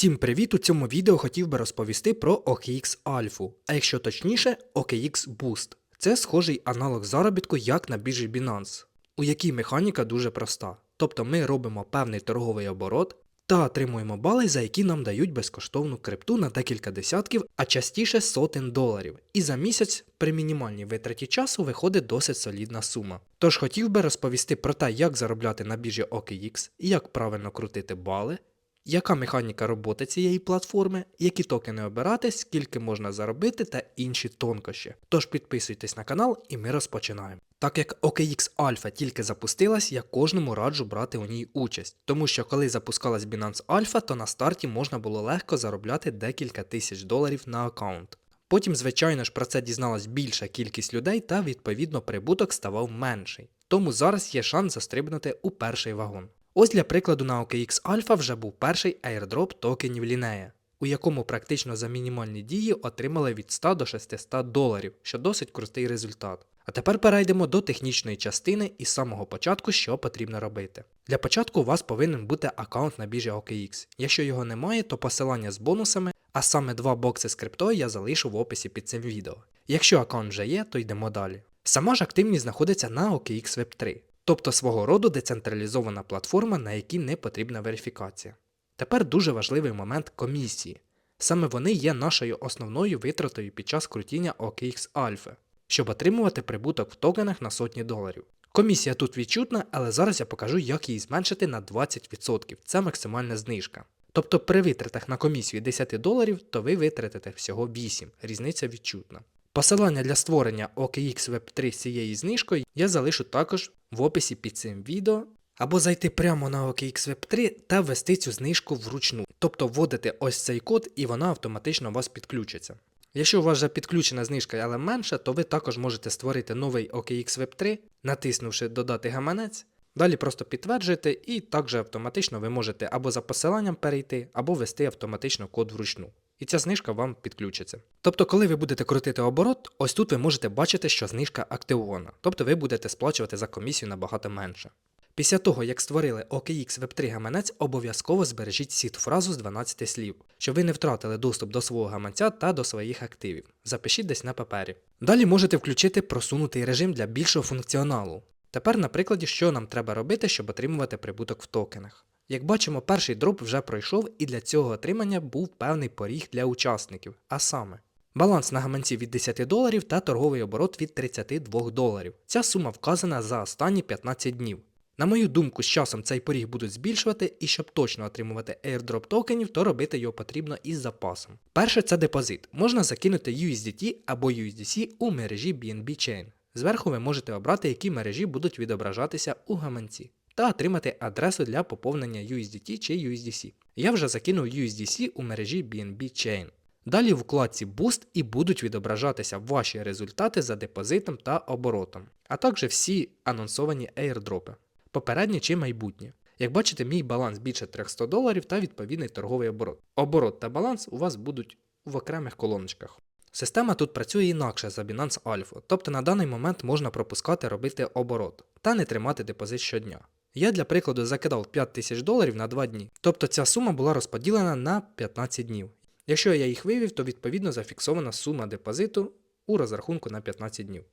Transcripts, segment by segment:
Всім привіт! У цьому відео хотів би розповісти про OKX Alpha, а якщо точніше, OKX Boost. Це схожий аналог заробітку, як на біржі Binance, у якій механіка дуже проста. Тобто ми робимо певний торговий оборот та отримуємо бали, за які нам дають безкоштовну крипту на декілька десятків, а частіше сотень доларів. І за місяць при мінімальній витраті часу виходить досить солідна сума. Тож хотів би розповісти про те, як заробляти на біржі OKX, як правильно крутити бали, яка механіка роботи цієї платформи, які токени обирати, скільки можна заробити та інші тонкощі. Тож підписуйтесь на канал і ми розпочинаємо. Так як OKX Alpha тільки запустилась, я кожному раджу брати у ній участь, тому що коли запускалась Binance Alpha, то на старті можна було легко заробляти декілька тисяч доларів на аккаунт. Потім, звичайно ж, про це дізналась більша кількість людей та відповідно прибуток ставав менший. Тому зараз є шанс застрибнути у перший вагон. Ось для прикладу на OKX Alpha вже був перший airdrop токенів Лінея, у якому практично за мінімальні дії отримали від 100 до 600 доларів, що досить крутий результат. А тепер перейдемо до технічної частини і з самого початку, що потрібно робити. Для початку у вас повинен бути аккаунт на біржі OKX. Якщо його немає, то посилання з бонусами, а саме два бокси з криптою я залишу в описі під цим відео. Якщо аккаунт вже є, то йдемо далі. Сама ж активність знаходиться на OKX Web 3 тобто свого роду децентралізована платформа, на якій не потрібна верифікація. Тепер дуже важливий момент комісії. Саме вони є нашою основною витратою під час крутіння OKX Alpha, щоб отримувати прибуток в токенах на сотні доларів. Комісія тут відчутна, але зараз я покажу, як її зменшити на 20%. Це максимальна знижка. Тобто при витратах на комісію 10 доларів, то ви витратите всього 8, різниця відчутна. Посилання для створення OKX Web 3 з цією знижкою я залишу також в описі під цим відео, або зайти прямо на OKX Web 3 та ввести цю знижку вручну, тобто вводити ось цей код і вона автоматично у вас підключиться. Якщо у вас вже підключена знижка, але менша, то ви також можете створити новий OKX Web 3, натиснувши Додати гаманець. Далі просто підтверджуєте і також автоматично ви можете або за посиланням перейти, або ввести автоматично код вручну. І ця знижка вам підключиться. Тобто, коли ви будете крутити оборот, ось тут ви можете бачити, що знижка активована, тобто ви будете сплачувати за комісію набагато менше. Після того, як створили OKX Web 3 гаманець, обов'язково збережіть сіт фразу з 12 слів, щоб ви не втратили доступ до свого гаманця та до своїх активів. Запишіть десь на папері. Далі можете включити просунутий режим для більшого функціоналу. Тепер на прикладі, що нам треба робити, щоб отримувати прибуток в токенах. Як бачимо, перший дроп вже пройшов, і для цього отримання був певний поріг для учасників, а саме баланс на гаманці від 10 доларів та торговий оборот від 32 доларів. Ця сума вказана за останні 15 днів. На мою думку, з часом цей поріг будуть збільшувати, і щоб точно отримувати airdrop токенів, то робити його потрібно із запасом. Перше це депозит. Можна закинути USDT або USDC у мережі BNB Chain. Зверху ви можете обрати, які мережі будуть відображатися у гаманці та отримати адресу для поповнення USDT чи USDC. Я вже закинув USDC у мережі BNB Chain. Далі в вкладці Boost і будуть відображатися ваші результати за депозитом та оборотом, а також всі анонсовані airdропи, попередні чи майбутні. Як бачите, мій баланс більше 300 доларів та відповідний торговий оборот. Оборот та баланс у вас будуть в окремих колоночках. Система тут працює інакше за Binance Alpha, тобто на даний момент можна пропускати робити оборот та не тримати депозит щодня. Я для прикладу закидав 5 тисяч доларів на 2 дні, тобто ця сума була розподілена на 15 днів. Якщо я їх вивів, то відповідно зафіксована сума депозиту у розрахунку на 15 днів.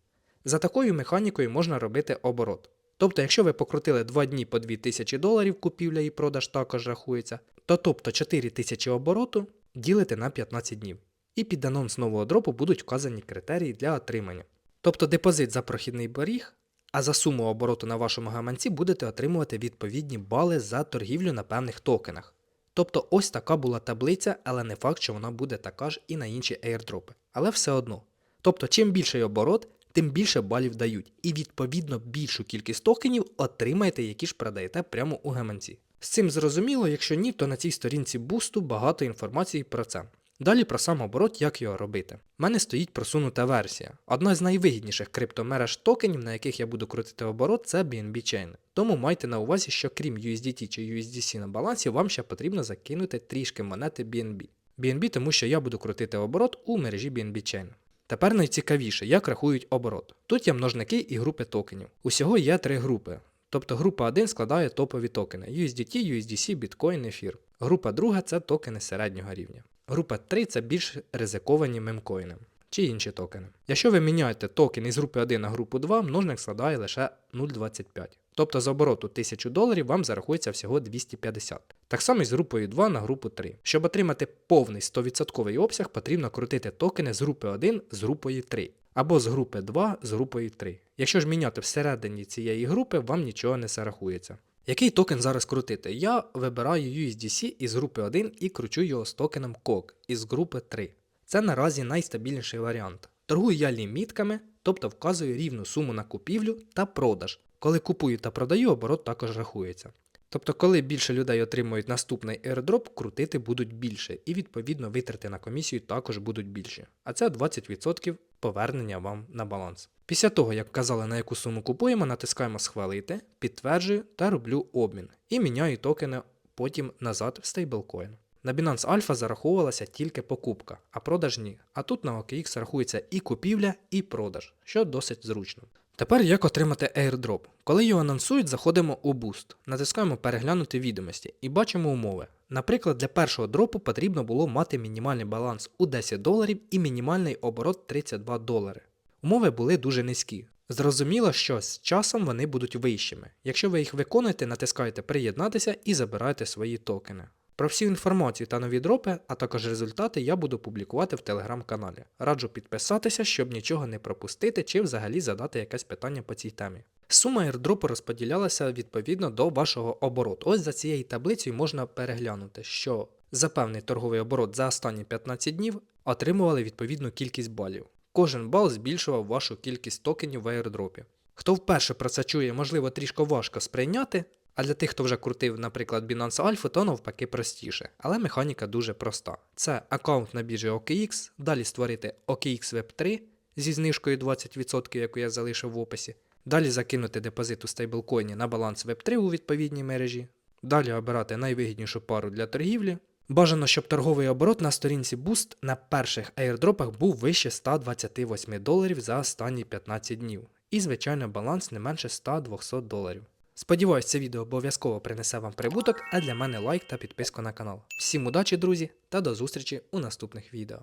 За такою механікою можна робити оборот. Тобто, якщо ви покрутили 2 дні по 2000 доларів, купівля і продаж також рахується, то тобто 4000 обороту ділите на 15 днів. І під анонс нового дропу будуть вказані критерії для отримання. Тобто депозит за прохідний боріг, а за суму обороту на вашому гаманці будете отримувати відповідні бали за торгівлю на певних токенах. Тобто ось така була таблиця, але не факт, що вона буде така ж і на інші airdропи. Але все одно. Тобто, чим більший оборот, тим більше балів дають, і відповідно більшу кількість токенів отримаєте, які ж продаєте прямо у гаманці. З цим зрозуміло, якщо ні, то на цій сторінці бусту багато інформації про це. Далі про сам оборот, як його робити. У мене стоїть просунута версія. Одна з найвигідніших криптомереж токенів, на яких я буду крутити оборот, це BNB Chain. Тому майте на увазі, що крім USDT чи USDC на балансі, вам ще потрібно закинути трішки монети BNB. BNB, тому що я буду крутити оборот у мережі BNB Chain. Тепер найцікавіше, як рахують оборот. Тут є множники і групи токенів. Усього є три групи. Тобто група 1 складає топові токени USDT, USDC, Bitcoin, Ефір. Група друга це токени середнього рівня. Група 3 це більш ризиковані мемкоїни чи інші токени. Якщо ви міняєте токен із групи 1 на групу 2, множник складає лише 0,25. Тобто з обороту 1000 доларів вам зарахується всього 250. Так само і з групою 2 на групу 3. Щоб отримати повний 100% обсяг, потрібно крутити токени з групи 1 з групою 3 або з групи 2 з групою 3. Якщо ж міняти всередині цієї групи, вам нічого не зарахується. Який токен зараз крутити? Я вибираю USDC із групи 1 і кручу його з токеном COG із групи 3. Це наразі найстабільніший варіант. Торгую я лімітками, тобто вказую рівну суму на купівлю та продаж. Коли купую та продаю, оборот також рахується. Тобто, коли більше людей отримують наступний airdrop, крутити будуть більше, і відповідно витрати на комісію також будуть більші. А це 20% повернення вам на баланс. Після того, як вказали на яку суму купуємо, натискаємо схвалити, підтверджую та роблю обмін і міняю токени потім назад в стейблкоін. На Binance Alpha зараховувалася тільки покупка, а продаж ні. А тут на OKX рахується і купівля, і продаж, що досить зручно. Тепер як отримати airdrop? Коли його анонсують, заходимо у Boost, натискаємо переглянути відомості і бачимо умови. Наприклад, для першого дропу потрібно було мати мінімальний баланс у 10 доларів і мінімальний оборот 32 долари. Умови були дуже низькі. Зрозуміло, що з часом вони будуть вищими. Якщо ви їх виконуєте, натискаєте приєднатися і забираєте свої токени. Про всю інформацію та нові дропи, а також результати я буду публікувати в телеграм-каналі. Раджу підписатися, щоб нічого не пропустити чи взагалі задати якесь питання по цій темі. Сума airdropу розподілялася відповідно до вашого обороту. Ось за цією таблицею можна переглянути, що за певний торговий оборот за останні 15 днів отримували відповідну кількість балів. Кожен бал збільшував вашу кількість токенів в airdropі. Хто вперше про це чує, можливо, трішки важко сприйняти, а для тих, хто вже крутив, наприклад, Binance Alpha, то навпаки простіше. Але механіка дуже проста. Це аккаунт на біржі OKX, далі створити OKX Web 3 зі знижкою 20%, яку я залишив в описі. Далі закинути депозит у стейблкоїні на баланс Web 3 у відповідній мережі. Далі обирати найвигіднішу пару для торгівлі. Бажано, щоб торговий оборот на сторінці Boost на перших airdropах був вище 128 доларів за останні 15 днів. І, звичайно, баланс не менше 100-200 доларів. Сподіваюсь, це відео обов'язково принесе вам прибуток, а для мене лайк та підписку на канал. Всім удачі, друзі, та до зустрічі у наступних відео.